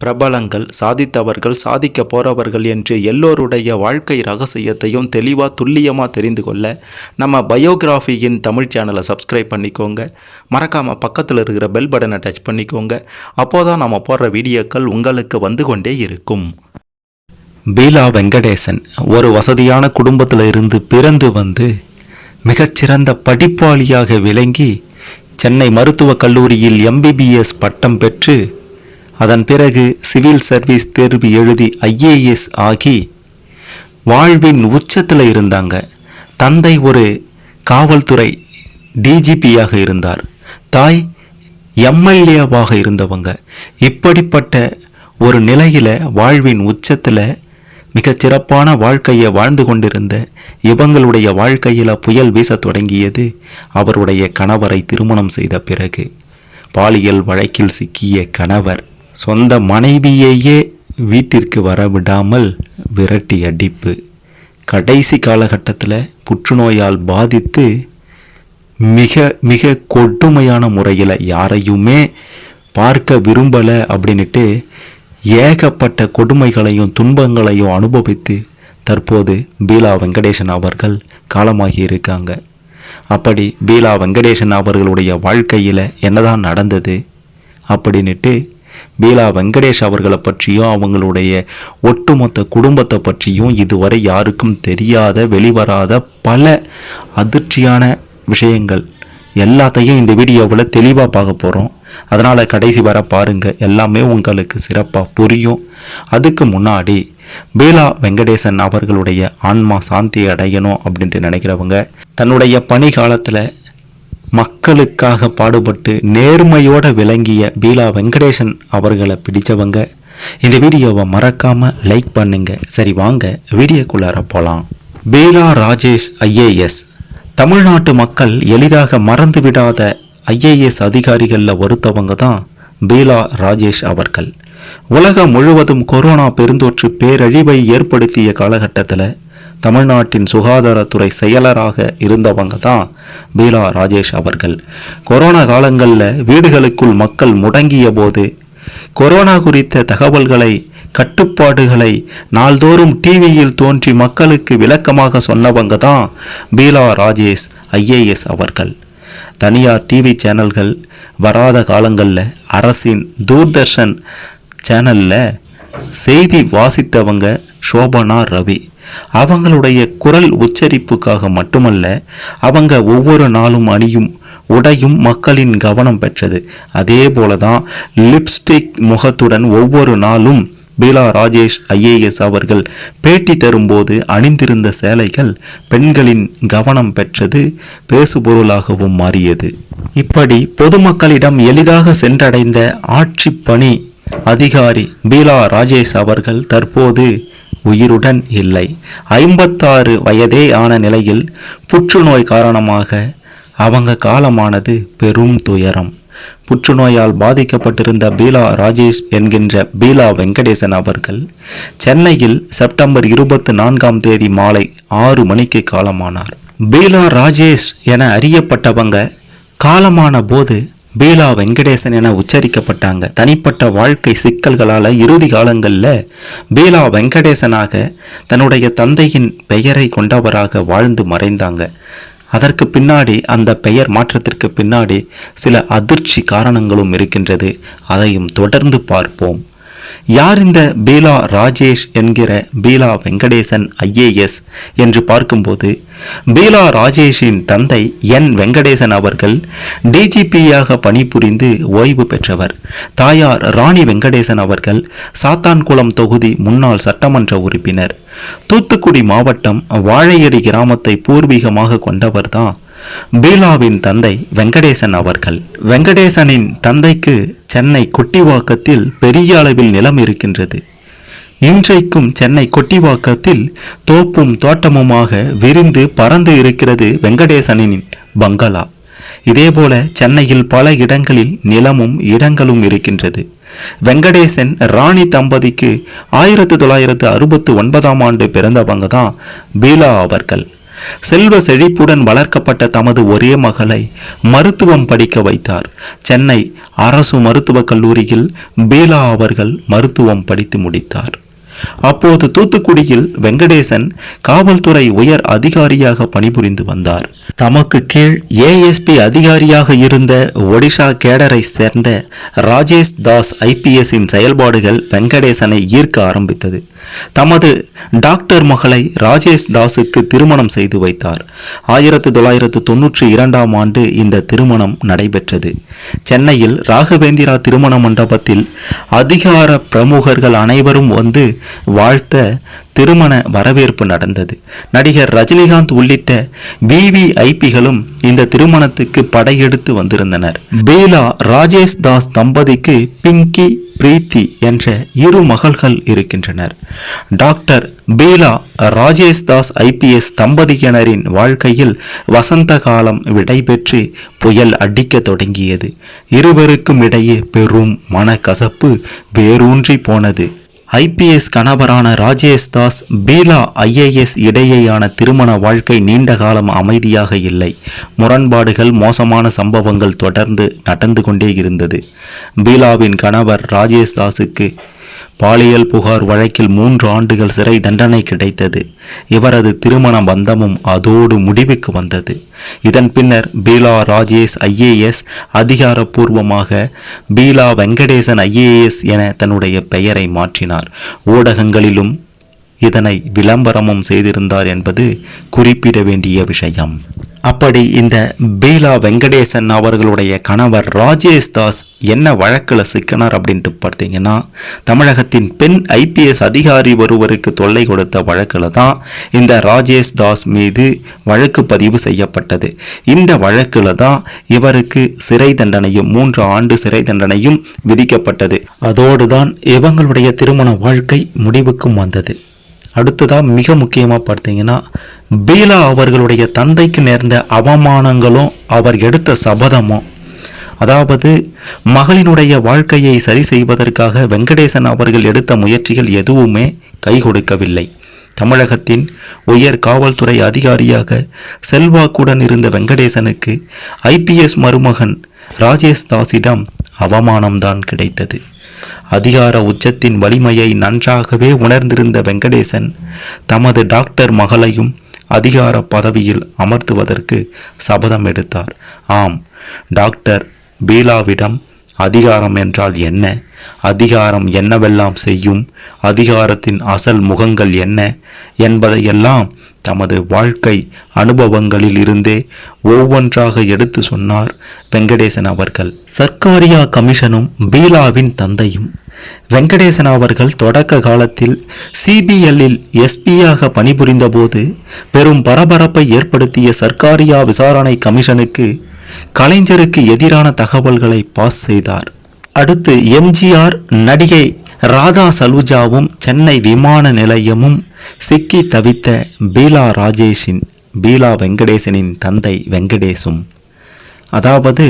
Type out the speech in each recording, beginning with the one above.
பிரபலங்கள் சாதித்தவர்கள் சாதிக்க போறவர்கள் என்று எல்லோருடைய வாழ்க்கை ரகசியத்தையும் தெளிவாக துல்லியமாக தெரிந்து கொள்ள நம்ம பயோகிராஃபியின் தமிழ் சேனலை சப்ஸ்கிரைப் பண்ணிக்கோங்க. மறக்காமல் பக்கத்தில் இருக்கிற பெல் பட்டனை டச் பண்ணிக்கோங்க. அப்போதான் நம்ம போடுற வீடியோக்கள் உங்களுக்கு வந்து கொண்டே இருக்கும். பீலா வெங்கடேசன் ஒரு வசதியான குடும்பத்தில் இருந்து பிறந்து வந்து மிகச்சிறந்த படிப்பாளியாக விளங்கி சென்னை மருத்துவக் கல்லூரியில் எம்பிபிஎஸ் பட்டம் பெற்று அதன் பிறகு சிவில் சர்வீஸ் தேர்வு எழுதி ஐஏஎஸ் ஆகி வாழ்வின் உச்சத்தில் இருந்தாங்க. தந்தை ஒரு காவல்துறை டிஜிபியாக இருந்தார். தாய் எம்எல்ஏவாக இருந்தவங்க. இப்படிப்பட்ட ஒரு நிலையில் வாழ்வின் உச்சத்தில் மிகச் சிறப்பான வாழ்க்கையை வாழ்ந்து கொண்டிருந்த இவங்களுடைய வாழ்க்கையில் புயல் வீசத் தொடங்கியது அவருடைய கணவரை திருமணம் செய்த பிறகு. பாலியல் வழக்கில் சிக்கிய கணவர். சொந்த மனைவியையே வீட்டிற்கு வரவிடாமல் விரட்டி அடிப்பு. கடைசி காலகட்டத்தில் புற்றுநோயால் பாதித்து மிக மிக கொடுமையான முறையில் யாரையுமே பார்க்க விரும்பலை அப்படின்ட்டு ஏகப்பட்ட கொடுமைகளையும் துன்பங்களையும் அனுபவித்து தற்போது பீலா வெங்கடேசன் அவர்கள் காலமாகி இருக்காங்க. அப்படி பீலா வெங்கடேசன் அவர்களுடைய வாழ்க்கையில் என்னதான் நடந்தது அப்படின்னுட்டு பீலா வெங்கடேஷ் அவர்களை பற்றியும் அவங்களுடைய ஒட்டுமொத்த குடும்பத்தை பற்றியும் இதுவரை யாருக்கும் தெரியாத வெளிவராத பல அதிர்ச்சியான விஷயங்கள். எல்லாத்தையும் இந்த வீடியோவில் தெளிவாக பார்க்க போகிறோம் அதனால் கடைசி வர பாருங்கள் எல்லாமே உங்களுக்கு சிறப்பாக புரியும். அதுக்கு முன்னாடி பீலா வெங்கடேசன் அவர்களுடைய ஆன்மா சாந்தி அடையணும் அப்படின்ட்டு நினைக்கிறவங்க தன்னுடைய பணி காலத்தில் மக்களுக்காக பாடுபட்டு நேர்மையோட விளங்கிய பீலா வெங்கடேசன் அவர்களை பிடிச்சவங்க. இந்த வீடியோவை மறக்காம லைக் பண்ணுங்க. சரி வாங்க வீடியோக்குள்ளார போலாம். பீலா ராஜேஷ் ஐஏஎஸ். தமிழ்நாட்டு மக்கள் எளிதாக மறந்து விடாத ஐஏஎஸ் அதிகாரிகளில் ஒருத்தவங்க தான் பீலா ராஜேஷ் அவர்கள். உலகம் முழுவதும் கொரோனா பெருந்தொற்று பேரழிவை ஏற்படுத்திய காலகட்டத்தில் தமிழ்நாட்டின் சுகாதாரத்துறை செயலராக இருந்தவங்க தான் பீலா ராஜேஷ் அவர்கள். கொரோனா காலங்களில் வீடுகளுக்குள் மக்கள் முடங்கிய போது கொரோனா குறித்த தகவல்களை கட்டுப்பாடுகளை நாள்தோறும் டிவியில் தோன்றி மக்களுக்கு விளக்கமாக சொன்னவங்க தான் பீலா ராஜேஷ் ஐஏஎஸ் அவர்கள். தனியார் டிவி சேனல்கள் வராத காலங்களில் அரசின் தூர்தர்ஷன் சேனலில் செய்தி வாசித்தவங்க சோபனா ரவி. அவங்களுடைய குரல் உச்சரிப்புக்காக மட்டுமல்ல அவங்க ஒவ்வொரு நாளும் அணியும் உடையும் மக்களின் கவனம் பெற்றது. அதே போல தான் லிப்ஸ்டிக் முகத்துடன் ஒவ்வொரு நாளும் பீலா ராஜேஷ் ஐஏஎஸ் அவர்கள் பேட்டி தரும்போது அணிந்திருந்த சேலைகள் பெண்களின் கவனம் பெற்றது பேசுபொருளாகவும் மாறியது. இப்படி பொதுமக்களிடம் எளிதாக சென்றடைந்த ஆட்சி பணி அதிகாரி பீலா ராஜேஷ் அவர்கள் தற்போது உயிருடன் இல்லை. ஐம்பத்தாறு வயதே ஆன நிலையில் புற்றுநோய் காரணமாக அவங்க காலமானது பெரும் துயரம். புற்றுநோயால் பாதிக்கப்பட்டிருந்த பீலா ராஜேஷ் என்கின்ற பீலா வெங்கடேசன் அவர்கள் சென்னையில் செப்டம்பர் இருபத்தி நான்காம் தேதி மாலை ஆறு மணிக்கு காலமானார். பீலா ராஜேஷ் என அறியப்பட்டவங்க காலமான போது பீலா வெங்கடேசன் என உச்சரிக்கப்பட்டாங்க. தனிப்பட்ட வாழ்க்கை சிக்கல்களால் இறுதி காலங்களில் பீலா வெங்கடேசனாக தன்னுடைய தந்தையின் பெயரை கொண்டவராக வாழ்ந்து மறைந்தாங்க. அதற்கு பின்னாடி அந்த பெயர் மாற்றத்திற்கு பின்னாடி சில அதிர்ச்சி காரணங்களும் இருக்கின்றது. அதையும் தொடர்ந்து பார்ப்போம். யார் இந்த பீலா ராஜேஷ் என்கிற பீலா வெங்கடேசன் ஐஏஎஸ்? என்று பார்க்கும்போது பீலா ராஜேஷின் தந்தை என் வெங்கடேசன் அவர்கள் டிஜிபியாக பணிபுரிந்து ஓய்வு பெற்றவர். தாயார் ராணி வெங்கடேசன் அவர்கள் சாத்தான்குளம் தொகுதி முன்னாள் சட்டமன்ற உறுப்பினர். தூத்துக்குடி மாவட்டம் வாழையடி கிராமத்தை பூர்வீகமாக கொண்டவர்தான் பீலாவின் தந்தை வெங்கடேசன் அவர்கள். வெங்கடேசனின் தந்தைக்கு சென்னை கொட்டிவாக்கத்தில் பெரிய அளவில் நிலம் இருக்கின்றது. இன்றைக்கும் சென்னை கொட்டிவாக்கத்தில் தோப்பும் தோட்டமுமாக விரிந்து பறந்து இருக்கிறது வெங்கடேசனின் பங்களா. இதேபோல சென்னையில் பல இடங்களில் நிலமும் இடங்களும் இருக்கின்றது. வெங்கடேசன் ராணி தம்பதிக்கு ஆயிரத்தி தொள்ளாயிரத்து அறுபத்து ஒன்பதாம் ஆண்டு பிறந்தவங்க தான் பீலா அவர்கள். செல்வ செழிப்புடன் வளர்க்கப்பட்ட தமது ஒரே மகளை மருத்துவம் படிக்க வைத்தார். சென்னை அரசு மருத்துவக் கல்லூரியில் பீலா அவர்கள் மருத்துவம் படித்து முடித்தார். அப்போது தூத்துக்குடியில் வெங்கடேசன் காவல்துறை உயர் அதிகாரியாக பணிபுரிந்து வந்தார். தமக்கு கீழ் ஏஎஸ்பி அதிகாரியாக இருந்த ஒடிஷா கேடரை சேர்ந்த ராஜேஷ் தாஸ் ஐபிஎஸ்ஸின் செயல்பாடுகள் வெங்கடேசனை ஈர்க்க ஆரம்பித்தது. தமது டாக்டர் மகளை ராஜேஷ் தாஸுக்கு திருமணம் செய்து வைத்தார். ஆயிரத்து தொள்ளாயிரத்து தொன்னூற்றி இரண்டாம் ஆண்டு இந்த திருமணம் நடைபெற்றது. சென்னையில் ராகவேந்திரா திருமண மண்டபத்தில் அதிகார பிரமுகர்கள் அனைவரும் வந்து வாழ்த்த திருமண வரவேற்பு நடந்தது. நடிகர் ரஜினிகாந்த் உள்ளிட்ட விவிஐபிகளும் இந்த திருமணத்துக்கு படையெடுத்து வந்திருந்தனர். பேலா ராஜேஷ் தாஸ் தம்பதிக்கு பிங்கி பிரீத்தி என்ற இரு மகள்கள் இருக்கின்றனர். டாக்டர் பீலா ராஜேஷ் தாஸ் ஐபிஎஸ் தம்பதியினரின் வாழ்க்கையில் வசந்த காலம் விடைபெற்று புயல் அடிக்கத் தொடங்கியது. இருவருக்கும் இடையே பெரும் மனக்கசப்பு வேரூன்றி போனது. ஐபிஎஸ் கணவரான ராஜேஷ் தாஸ் பீலா ஐஏஎஸ் இடையேயான திருமண வாழ்க்கை நீண்ட காலம் அமைதியாக இல்லை. முரண்பாடுகள் மோசமான சம்பவங்கள் தொடர்ந்து நடந்து கொண்டே இருந்தது. பீலாவின் கணவர் ராஜேஷ் தாஸுக்கு பாலியல் புகார் வழக்கில் மூன்று ஆண்டுகள் சிறை தண்டனை கிடைத்தது. இவரது திருமண பந்தமும் அதோடு முடிவுக்கு வந்தது. இதன் பின்னர் பீலா ராஜேஷ் ஐஏஎஸ் அதிகாரப்பூர்வமாக பீலா வெங்கடேசன் ஐஏஎஸ் என தன்னுடைய பெயரை மாற்றினார். ஊடகங்களிலும் இதனை விளம்பரமும் செய்திருந்தார் என்பது குறிப்பிட வேண்டிய விஷயம். அப்படி இந்த பீலா வெங்கடேசன் அவர்களுடைய கணவர் ராஜேஷ் தாஸ் என்ன வழக்கில் சிக்கினார் அப்படின்ட்டு பார்த்தீங்கன்னா தமிழகத்தின் பெண் ஐபிஎஸ் அதிகாரி ஒருவருக்கு தொல்லை கொடுத்த வழக்கில் தான் இந்த ராஜேஷ் தாஸ் மீது வழக்கு பதிவு செய்யப்பட்டது. இந்த வழக்கில் தான் இவருக்கு சிறை தண்டனையும் மூன்று ஆண்டு சிறை தண்டனையும் விதிக்கப்பட்டது. அதோடு தான் இவங்களுடைய திருமண வாழ்க்கை முடிவுக்கும் வந்தது. அடுத்ததாக மிக முக்கியமாக பார்த்தீங்கன்னா பீலா அவர்களுடைய தந்தைக்கு நேர்ந்த அவமானங்களும் அவர் எடுத்த சபதமும். அதாவது மகளினுடைய வாழ்க்கையை சரி செய்வதற்காக வெங்கடேசன் அவர்கள் எடுத்த முயற்சிகள் எதுவுமே கை கொடுக்கவில்லை தமிழகத்தின் உயர் காவல்துறை அதிகாரியாக செல்வாக்குடன் இருந்த வெங்கடேசனுக்கு ஐபிஎஸ் மருமகன் ராஜேஷ் தாஸிடம் அவமானம்தான் கிடைத்தது. அதிகார உச்சத்தின் வலிமையை நன்றாகவே உணர்ந்திருந்த வெங்கடேசன் தமது டாக்டர் மகளையும் அதிகார பதவியில் அமர்த்துவதற்கு சபதம் எடுத்தார். ஆம் டாக்டர் பீலாவிடம் அதிகாரம் என்றால் என்ன? அதிகாரம் என்னவெல்லாம் செய்யும்? அதிகாரத்தின் அசல் முகங்கள் என்ன? என்பதையெல்லாம் தமது வாழ்க்கை அனுபவங்களில் இருந்தே ஒவ்வொன்றாக எடுத்து சொன்னார் வெங்கடேசன் அவர்கள். சர்க்காரியா கமிஷனும் பீலாவின் தந்தையும். வெங்கடேசன் அவர்கள் தொடக்க காலத்தில் சிபிஎல்லில் எஸ்பியாக பணிபுரிந்தபோது பெரும் பரபரப்பை ஏற்படுத்திய சர்க்காரியா விசாரணை கமிஷனுக்கு கலைஞருக்கு எதிரான தகவல்களை பாஸ் செய்தார். அடுத்து எம்ஜிஆர் நடிகை ராதா சலுஜாவும் சென்னை விமான நிலையமும் சிக்கி தவித்த பீலா ராஜேஷின் பீலா வெங்கடேசனின் தந்தை வெங்கடேசும். அதாவது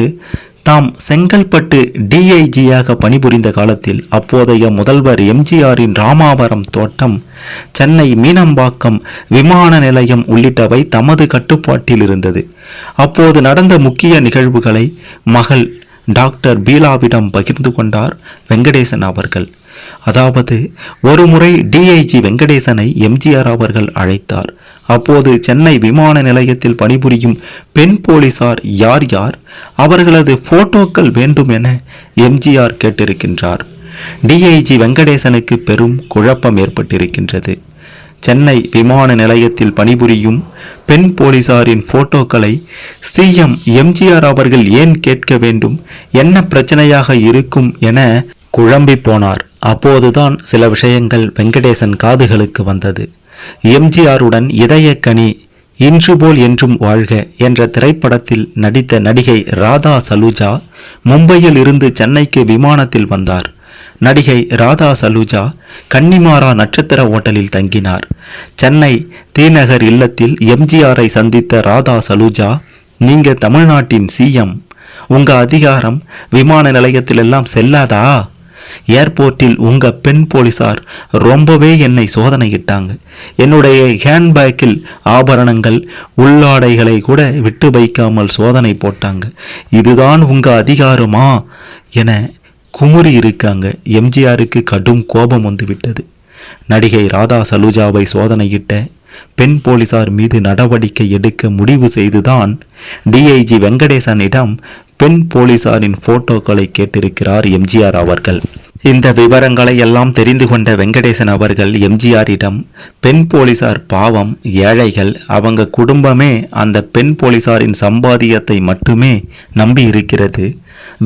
தாம் செங்கல்பட்டு டிஐஜியாக பணிபுரிந்த காலத்தில் அப்போதைய முதல்வர் எம்ஜிஆரின் ராமாவரம் தோட்டம் சென்னை மீனம்பாக்கம் விமான நிலையம் உள்ளிட்டவை தமது கட்டுப்பாட்டில் இருந்தது. அப்போது நடந்த முக்கிய நிகழ்வுகளை மகள் டாக்டர் பீலாவிடம் பகிர்ந்து கொண்டார் வெங்கடேசன் அவர்கள். அதாவது ஒருமுறை டிஐஜி வெங்கடேசனை எம்ஜிஆர் அவர்கள் அழைத்தார். அப்போது சென்னை விமான நிலையத்தில் பணிபுரியும் பெண் போலீசார் யார் யார்? அவர்களது போட்டோக்கள் வேண்டும் என எம்ஜிஆர் கேட்டிருக்கின்றார். டிஐஜி வெங்கடேசனுக்கு பெரும் குழப்பம் ஏற்பட்டிருக்கின்றது. சென்னை விமான நிலையத்தில் பணிபுரியும் பெண் போலீசாரின் போட்டோக்களை சிஎம் எம்ஜிஆர் அவர்கள் ஏன் கேட்க வேண்டும்? என்ன பிரச்சனையாக இருக்கும் என குழம்பி போனார். அப்போதுதான் சில விஷயங்கள் வெங்கடேசன் காதுகளுக்கு வந்தது. எம்ஜிஆருடன் இதயக்கனி இன்று போல் என்றும் வாழ்க என்ற திரைப்படத்தில் நடித்த நடிகை ராதா சலூஜா மும்பையில் இருந்து சென்னைக்கு விமானத்தில் வந்தார். நடிகை ராதா சலூஜா கன்னிமாரா நட்சத்திர ஓட்டலில் தங்கினார். சென்னை தீநகர் இல்லத்தில் எம்ஜிஆரை சந்தித்த ராதா சலூஜா நீங்க தமிழ்நாட்டின் சிஎம் உங்க அதிகாரம் விமான நிலையத்திலெல்லாம் செல்லாதா? ஏர்போர்ட்டில் உங்கள் பெண் போலீஸார் ரொம்பவே என்னை சோதனையிட்டாங்க. என்னுடைய ஹேண்ட்பேக்கில் ஆபரணங்கள் உள்ளாடைகளை கூட விட்டு வைக்காமல் சோதனை போட்டாங்க. இதுதான் உங்க அதிகாரமா? என குமுறி இருக்காங்க. எம்ஜிஆருக்கு கடும் கோபம் வந்து விட்டது நடிகை ராதா சலுஜாவை சோதனையிட்ட பெண் போலீசார் மீது நடவடிக்கை எடுக்க முடிவு செய்துதான் டிஐஜி வெங்கடேசனிடம் பெண் போலீசாரின் போட்டோக்களை கேட்டிருக்கிறார் எம்ஜிஆர் அவர்கள். இந்த விவரங்களை எல்லாம் தெரிந்து கொண்ட வெங்கடேசன் அவர்கள் எம்ஜிஆரிடம் பெண் போலீசார் பாவம் ஏழைகள் அவங்க குடும்பமே அந்த பெண் போலீசாரின் சம்பாதியத்தை மட்டுமே நம்பி இருக்கிறது.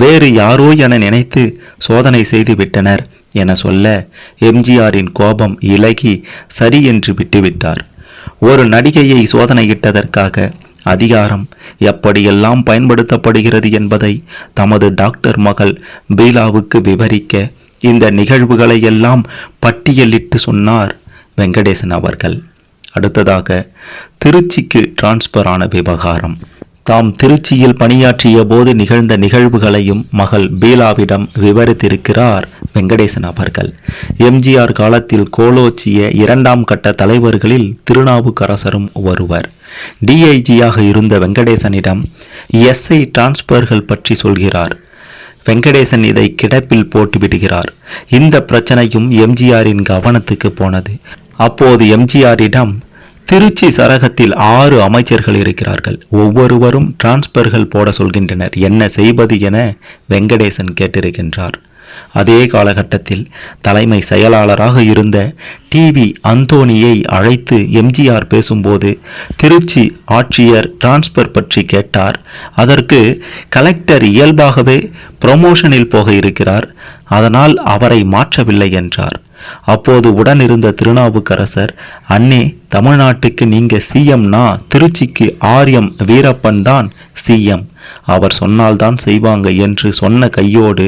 வேறு யாரோ என நினைத்து சோதனை செய்து விட்டனர் என சொல்ல எம்ஜிஆரின் கோபம் இலகி சரி என்று விட்டுவிட்டார். ஒரு நடிகையை சோதனையிட்டதற்காக அதிகாரம் எப்படியெல்லாம் பயன்படுத்தப்படுகிறது என்பதை தமது டாக்டர் மகள் பீலாவுக்கு விவரிக்க இந்த நிகழ்வுகளை எல்லாம் பட்டியலிட்டு சொன்னார் வெங்கடேசன் அவர்கள். அடுத்ததாக திருச்சிக்கு டிரான்ஸ்பர் ஆன விவகாரம். தாம் திருச்சியில் பணியாற்றிய போது நிகழ்ந்த நிகழ்வுகளையும் மகள் பீலாவிடம் விவரித்திருக்கிறார். வெங்கடேசன் அவர்கள் எம்ஜிஆர் காலத்தில் கோலோச்சிய இரண்டாம் கட்ட தலைவர்களில் திருநாவுக்கரசரும் ஒருவர். டிஐஜியாக இருந்த வெங்கடேசனிடம் எஸ்ஐ டிரான்ஸ்பர்கள் பற்றி சொல்கிறார். வெங்கடேசன் இதை கிடப்பில் போட்டு விடுகிறார். இந்த பிரச்சனையும் எம்ஜிஆரின் கவனத்துக்கு போனது. அப்போது எம்ஜிஆரிடம் திருச்சி சரகத்தில் ஆறு அமைச்சர்கள் இருக்கிறார்கள். ஒவ்வொருவரும் டிரான்ஸ்பர்கள் போட சொல்கின்றனர். என்ன செய்வது என வெங்கடேசன் கேட்டிருக்கின்றார். அதே காலகட்டத்தில் தலைமை செயலாளராக இருந்த டிவி அந்தோனியை அழைத்து எம்ஜிஆர் பேசும்போது திருச்சி ஆட்சியர் டிரான்ஸ்பர் பற்றி கேட்டார். அதற்கு கலெக்டர் இயல்பாகவே ப்ரொமோஷனில் போக இருக்கிறார். அதனால் அவரை மாற்றவில்லை என்றார். அப்போது உடனிருந்த திருநாவுக்கரசர் அண்ணே தமிழ்நாட்டுக்கு நீங்க சிஎம்னா திருச்சிக்கு ஆரியம் வீரப்பன் தான் சிஎம் அவர் சொன்னால்தான் செய்வாங்க என்று சொன்ன கையோடு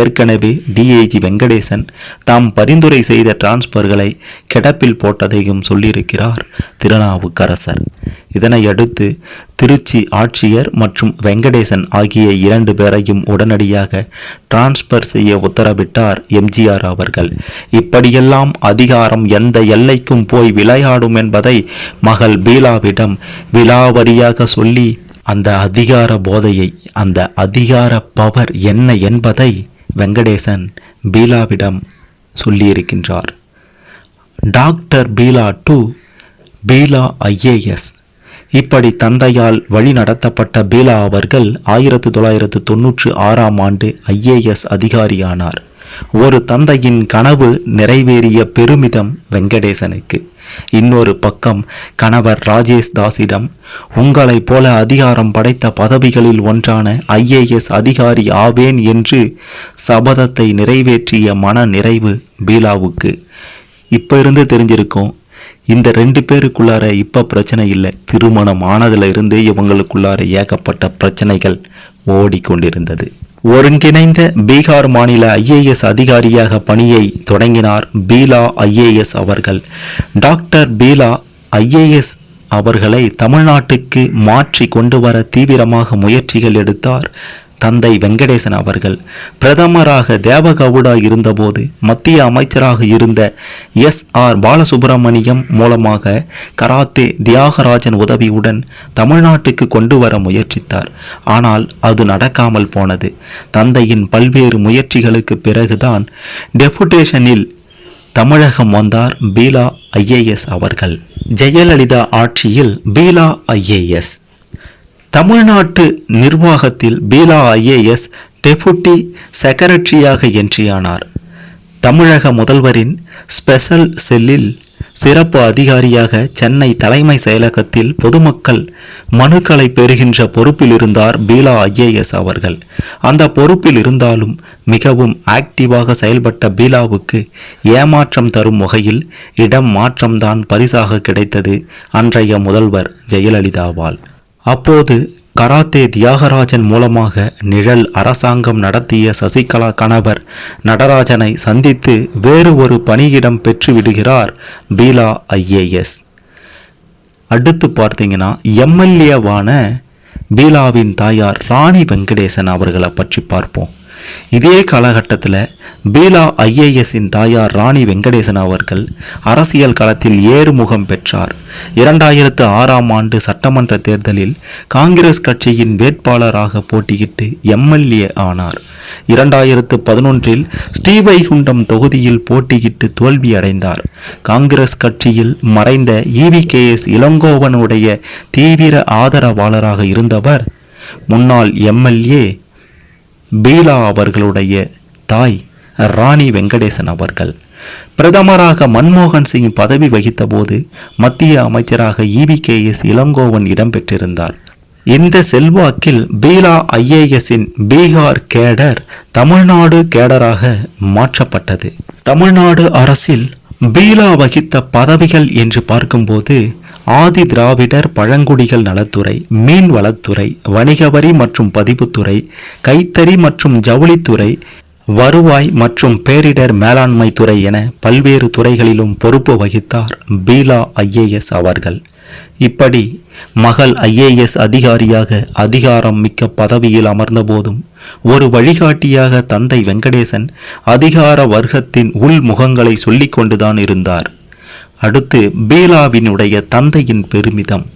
ஏற்கனவே டிஐஜி வெங்கடேசன் தாம் பரிந்துரை செய்த டிரான்ஸ்பர்களை கிடப்பில் போட்டதையும் சொல்லியிருக்கிறார் திருநாவுக்கரசர். இதனையடுத்து திருச்சி ஆட்சியர் மற்றும் வெங்கடேசன் ஆகிய இரண்டு பேரையும் உடனடியாக டிரான்ஸ்பர் செய்ய உத்தரவிட்டார் எம்ஜிஆர் அவர்கள். இப்படியெல்லாம் அதிகாரம் எந்த எல்லைக்கும் போய் விளையாடும் என்பதை மகள் பீலாவிடம் விலாவரியாக சொல்லி அந்த அதிகார போதையை அந்த அதிகார பவர் என்ன என்பதை வெங்கடேசன் பீலாவிடம் சொல்லியிருக்கின்றார். Doctor Beela to Beela IAS இப்படி தந்தையால் வழி நடத்தப்பட்ட பீலா அவர்கள் ஆயிரத்து தொள்ளாயிரத்து தொன்னூற்று ஆறாம் ஆண்டு ஐஏஎஸ் அதிகாரியானார். ஒரு தந்தையின் கனவு நிறைவேறிய பெருமிதம் வெங்கடேசனுக்கு. இன்னொரு பக்கம் கணவர் ராஜேஷ் தாஸிடம் உங்களைப் போல அதிகாரம் படைத்த பதவிகளில் ஒன்றான ஐஏஎஸ் அதிகாரி ஆவேன் என்று சபதத்தை நிறைவேற்றிய மன நிறைவு பீலாவுக்கு. இப்போ இருந்து தெரிஞ்சிருக்கும் இந்த ரெண்டு பேருக்குள்ளார இப்போ பிரச்சனை இல்லை. திருமணம் ஆனதுல இருந்தே இவங்களுக்குள்ளார ஏகப்பட்ட பிரச்சனைகள் ஓடிக்கொண்டிருந்தது. ஒருங்கிணைந்த பீகார் மாநில ஐஏஎஸ் அதிகாரியாக பணியை தொடங்கினார் பீலா ஐஏஎஸ் அவர்கள். டாக்டர் பீலா ஐஏஎஸ் அவர்களை தமிழ்நாட்டுக்கு மாற்றி கொண்டு வர தீவிரமாக முயற்சிகள் எடுத்தார். தந்தை வெங்கடேசன் அவர்கள் பிரதமராக தேவகவுடா இருந்தபோது மத்திய அமைச்சராக இருந்த எஸ் ஆர் பாலசுப்பிரமணியம் மூலமாக கராத்தே தியாகராஜன் உதவியுடன் தமிழ்நாட்டுக்கு கொண்டு வர முயற்சித்தார். ஆனால் அது நடக்காமல் போனது. தந்தையின் பல்வேறு முயற்சிகளுக்கு பிறகுதான் டெபுடேஷனில் தமிழகம் வந்தார் பீலா ஐஏஎஸ் அவர்கள். ஜெயலலிதா ஆட்சியில் பீலா ஐஏஎஸ் தமிழ்நாட்டு நிர்வாகத்தில் பீலா ஐஏஎஸ் டெபுட்டி செக்ரட்டரியாக என்ட்ரியானார். தமிழக முதல்வரின் ஸ்பெஷல் செல்லில் சிறப்பு அதிகாரியாக சென்னை தலைமை செயலகத்தில் பொதுமக்கள் மனுக்களை பெறுகின்ற பொறுப்பில் இருந்தார் பீலா ஐஏஎஸ் அவர்கள். அந்த பொறுப்பில் இருந்தாலும் மிகவும் ஆக்டிவாக செயல்பட்ட பீலாவுக்கு ஏமாற்றம் தரும் வகையில் இடம் மாற்றம்தான் பரிசாக கிடைத்தது அன்றைய முதல்வர் ஜெயலலிதாவால். அப்போது கராத்தே தியாகராஜன் மூலமாக நிழல் அரசாங்கம் நடத்திய சசிகலா கணவர் நடராஜனை சந்தித்து வேறு ஒரு பணியிடம் பெற்றுவிடுகிறார் பீலா ஐஏஎஸ் அடுத்து பார்த்தீங்கன்னா எம்எல்ஏவான பீலாவின் தாயார் ராணி வெங்கடேசன் அவர்களை பற்றி பார்ப்போம். இதே காலகட்டத்தில் பீலா ஐஏஎஸ்ஸின் தாயார் ராணி வெங்கடேசன் அவர்கள் அரசியல் களத்தில் ஏறுமுகம் பெற்றார். இரண்டாயிரத்து ஆறாம் ஆண்டு சட்டமன்ற தேர்தலில் காங்கிரஸ் கட்சியின் வேட்பாளராக போட்டியிட்டு எம்எல்ஏ ஆனார். இரண்டாயிரத்து பதினொன்றில் ஸ்ரீவைகுண்டம் தொகுதியில் போட்டியிட்டு தோல்வியடைந்தார். காங்கிரஸ் கட்சியில் மறைந்த இவிகேஎஸ் இளங்கோவனுடைய தீவிர ஆதரவாளராக இருந்தவர் முன்னாள் எம்எல்ஏ பீலா அவர்களுடைய தாய் ராணி வெங்கடேசன் அவர்கள். பிரதமராக மன்மோகன் சிங் பதவி வகித்தபோது மத்திய அமைச்சராக இவிகேஎஸ் இளங்கோவன் இடம்பெற்றிருந்தார். இந்த செல்வாக்கில் பீலா ஐஏஎஸ்ஸின் பீகார் கேடர் தமிழ்நாடு கேடராக மாற்றப்பட்டது. தமிழ்நாடு அரசில் பீலா வகித்த பதவிகள் என்று பார்க்கும்போது ஆதி திராவிடர் பழங்குடிகள் நலத்துறை மீன் வளத்துறை மற்றும் பதிவுத்துறை கைத்தறி மற்றும் ஜவுளித்துறை வருவாய் மற்றும் பேரிடர் மேலாண்மை துறை என பல்வேறு துறைகளிலும் பொறுப்பு வகித்தார் பீலா ஐஏஎஸ் அவர்கள். இப்படி மகள் ஐஏஎஸ் அதிகாரியாக அதிகாரம் மிக்க பதவியில் அமர்ந்தபோதும் ஒரு வழிகாட்டியாக தந்தை வெங்கடேசன் அதிகார வர்க்கத்தின் உள்முகங்களை சொல்லிக் கொண்டுதான் இருந்தார். அடுத்து பீலாவினுடைய தந்தையின் பெருமிதம்.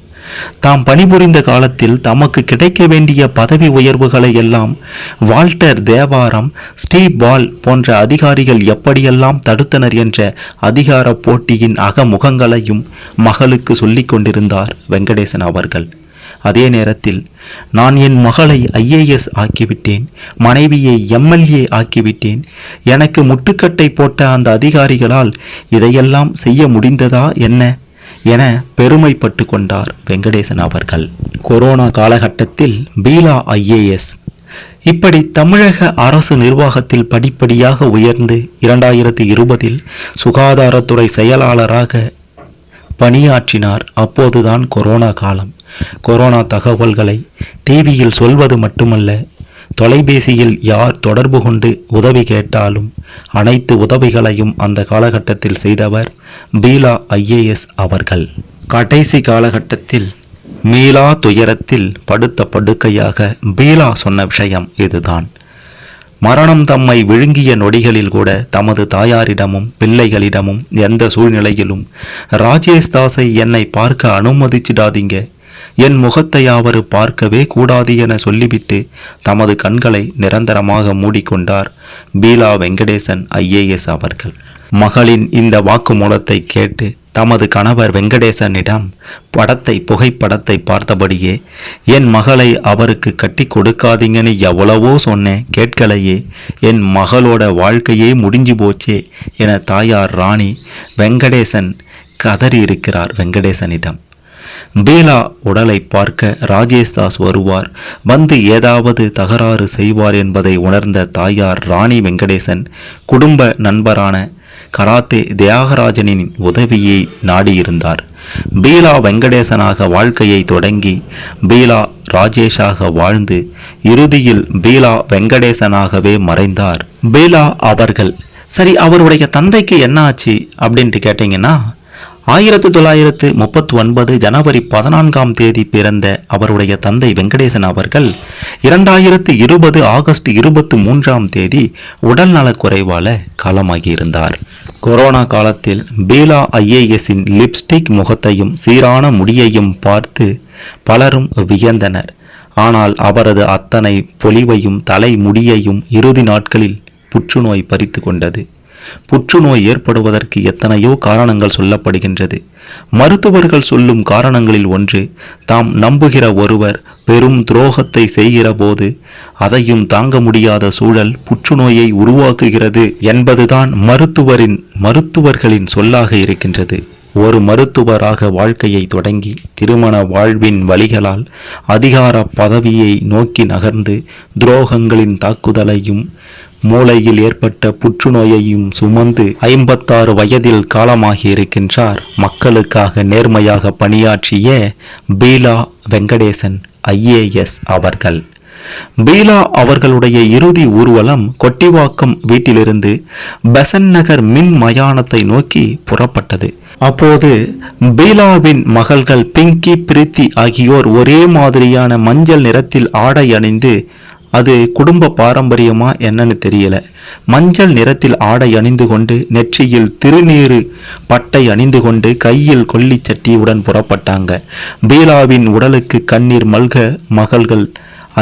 தாம் பணிபுரிந்த காலத்தில் தமக்கு கிடைக்க வேண்டிய பதவி உயர்வுகளை எல்லாம் வால்டர் தேவாரம் ஸ்டீவ் பால் போன்ற அதிகாரிகள் எப்படியெல்லாம் தடுத்தனர் என்ற அதிகார போட்டியின் அகமுகங்களையும் மகளுக்கு சொல்லிக் கொண்டிருந்தார் வெங்கடேசன் அவர்கள். அதே நேரத்தில் நான் என் மகளை ஐஏஎஸ் ஆக்கிவிட்டேன் மனைவியை எம்எல்ஏ ஆக்கிவிட்டேன் எனக்கு முட்டுக்கட்டை போட்ட அந்த அதிகாரிகளால் இதையெல்லாம் செய்ய முடிந்ததா என்ன? என பெருமைப்பட்டு கொண்டார் வெங்கடேசன் அவர்கள். கொரோனா காலகட்டத்தில் பீலா ஐஏஎஸ். இப்படி தமிழக அரசு நிர்வாகத்தில் படிப்படியாக உயர்ந்து இரண்டாயிரத்தி இருபதில் சுகாதாரத்துறை செயலாளராக பணியாற்றினார். அப்போதுதான் கொரோனா காலம். கொரோனா தகவல்களை டிவியில் சொல்வது மட்டுமல்ல தொலைபேசியில் யார் தொடர்பு கொண்டு உதவி கேட்டாலும் அனைத்து உதவிகளையும் அந்த காலகட்டத்தில் செய்தவர் பீலா ஐஏஎஸ் அவர்கள். கடைசி காலகட்டத்தில் மீளா துயரத்தில் படுத்த படுக்கையாக பீலா சொன்ன விஷயம் இதுதான். மரணம் தம்மை விழுங்கிய நொடிகளில் கூட தமது தாயாரிடமும் பிள்ளைகளிடமும் எந்த சூழ்நிலையிலும் ராஜேஷ் தாஸை என்னை பார்க்க அனுமதிச்சிடாதீங்க. என் முகத்தையாவது பார்க்கவே கூடாது என சொல்லிவிட்டு தமது கண்களை நிரந்தரமாக மூடிக்கொண்டார். பீலா வெங்கடேசன் ஐஏஎஸ் அவர்கள். மகளின் இந்த வாக்குமூலத்தை கேட்டு தமது கணவர் வெங்கடேசனிடம் படத்தை புகைப்படத்தை பார்த்தபடியே என் மகளை அவருக்கு கட்டி கொடுக்காதீங்கன்னு எவ்வளவோ சொன்னேன். கேட்கலையே. என் மகளோட வாழ்க்கையே முடிஞ்சு போச்சே என தாயார் ராணி வெங்கடேசன் கதறி இருக்கிறார் வெங்கடேசனிடம். பீலா உடலை பார்க்க ராஜேஷ் தாஸ் வருவார். வந்து ஏதாவது தகராறு செய்வார் என்பதை உணர்ந்த தாயார் ராணி வெங்கடேசன் குடும்ப நண்பரான கராத்தே தியாகராஜனின் உதவியை நாடியிருந்தார். பீலா வெங்கடேசனாக வாழ்க்கையை தொடங்கி பீலா ராஜேஷாக வாழ்ந்து இறுதியில் பீலா வெங்கடேசனாகவே மறைந்தார். பீலா அவர்கள். சரி அவருடைய தந்தைக்கு என்ன ஆச்சு அப்படின்ட்டு கேட்டிங்கன்னா ஆயிரத்து தொள்ளாயிரத்து முப்பத்தி ஒன்பது ஜனவரி பதினான்காம் தேதி பிறந்த அவருடைய தந்தை வெங்கடேசன் அவர்கள் இரண்டாயிரத்து இருபது ஆகஸ்ட் இருபத்தி மூன்றாம் தேதி உடல்நலக் குறைவால காலமாகியிருந்தார். கொரோனா காலத்தில் பீலா ஐஏஎஸின் லிப்ஸ்டிக் முகத்தையும் சீரான முடியையும் பார்த்து பலரும் வியந்தனர். ஆனால் அவரது அத்தனை பொலிவையும் தலை முடியையும் இறுதி நாட்களில் புற்றுநோய் பறித்து கொண்டது. புற்றுநோய் ஏற்படுவதற்கு எத்தனையோ காரணங்கள் சொல்லப்படுகின்றது. மருத்துவர்கள் சொல்லும் காரணங்களில் ஒன்று தாம் நம்புகிற ஒருவர் பெரும் துரோகத்தை செய்கிற போது அதையும் தாங்க முடியாத சூழல் புற்றுநோயை உருவாக்குகிறது என்பதுதான் மருத்துவரின் மருத்துவர்களின் சொல்லாக இருக்கின்றது. ஒரு மருத்துவராக வாழ்க்கையை தொடங்கி திருமண வாழ்வின் வழிகளால் அதிகார பதவியை நோக்கி நகர்ந்து துரோகங்களின் தாக்குதலையும் மூளையில் ஏற்பட்ட புற்றுநோயையும் சுமந்து ஐம்பத்தாறு வயதில் காலமாகி இருக்கின்றார் மக்களுக்காக நேர்மையாக பணியாற்றிய பீலா வெங்கடேசன் ஐஏஎஸ் அவர்கள். பீலா அவர்களுடைய இறுதி ஊர்வலம் கொட்டிவாக்கம் வீட்டிலிருந்து பெசன் நகர் மின் மயானத்தை நோக்கி புறப்பட்டது. அப்போது பீலாவின் மகள்கள் பிங்கி பிரீத்தி ஆகியோர் ஒரே மாதிரியான மஞ்சள் நிறத்தில் ஆடை அணிந்து அது குடும்ப பாரம்பரியமா என்னன்னு தெரியல. மஞ்சள் நிறத்தில் ஆடை அணிந்து கொண்டு நெற்றியில் திருநீறு பட்டை அணிந்து கொண்டு கையில் கொல்லிச்சட்டியுடன் புறப்பட்டாங்க. பீலாவின் உடலுக்கு கண்ணீர் மல்க மகள்கள்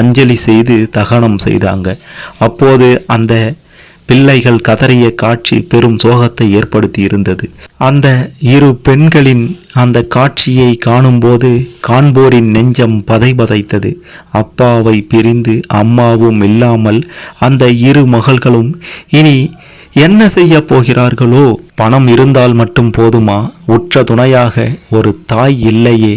அஞ்சலி செய்து தகனம் செய்தாங்க. அப்போது அந்த பிள்ளைகள் கதறிய காட்சி பெரும் சோகத்தை ஏற்படுத்தி இருந்தது அந்த இரு பெண்களின் அந்த காட்சியை காணும்போது காண்போரின் நெஞ்சம் பதைபதைத்தது. அப்பாவை பிரிந்து அம்மாவும் இல்லாமல் அந்த இரு மகள்களும் இனி என்ன செய்ய போகிறார்களோ? பணம் இருந்தால் மட்டும் போதுமா? உற்ற துணையாக ஒரு தாய் இல்லையே.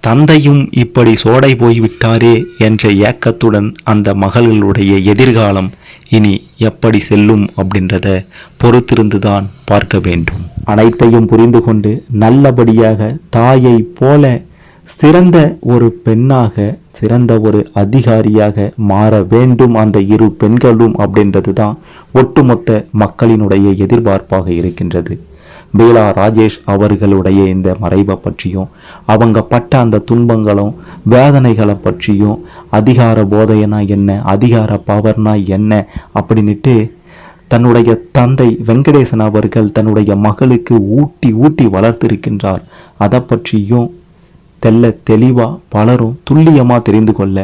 தந்தையும் இப்படி சோடை போய்விட்டாரே என்ற ஏக்கத்துடன் அந்த மகள்களுடைய எதிர்காலம் இனி எப்படி செல்லும் அப்படின்றத பொறுத்திருந்துதான் பார்க்க வேண்டும். அனைத்தையும் புரிந்து கொண்டு நல்லபடியாக தாயை போல சிறந்த ஒரு பெண்ணாக சிறந்த ஒரு அதிகாரியாக மாற வேண்டும் அந்த இரு பெண்களும் அப்படின்றது தான் ஒட்டுமொத்த மக்களினுடைய எதிர்பார்ப்பாக இருக்கின்றது. பீலா ராஜேஷ் அவர்களுடைய இந்த மறைவை பற்றியும் அவங்க பட்ட அந்த துன்பங்களும் வேதனைகளை பற்றியும் அதிகார போதையனா என்ன அதிகார பவர்னா என்ன அப்படின்னுட்டு தன்னுடைய தந்தை வெங்கடேசன் அவர்கள் தன்னுடைய மகளுக்கு ஊட்டி ஊட்டி வளர்த்திருக்கின்றார். அதை பற்றியும் தெல்ல தெளிவாக பலரும் துல்லியமாக தெரிந்து கொள்ள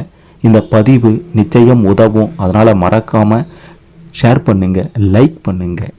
இந்த பதிவு நிச்சயம் உதவும். அதனால் மறக்காமல் ஷேர் பண்ணுங்கள் லைக் பண்ணுங்கள்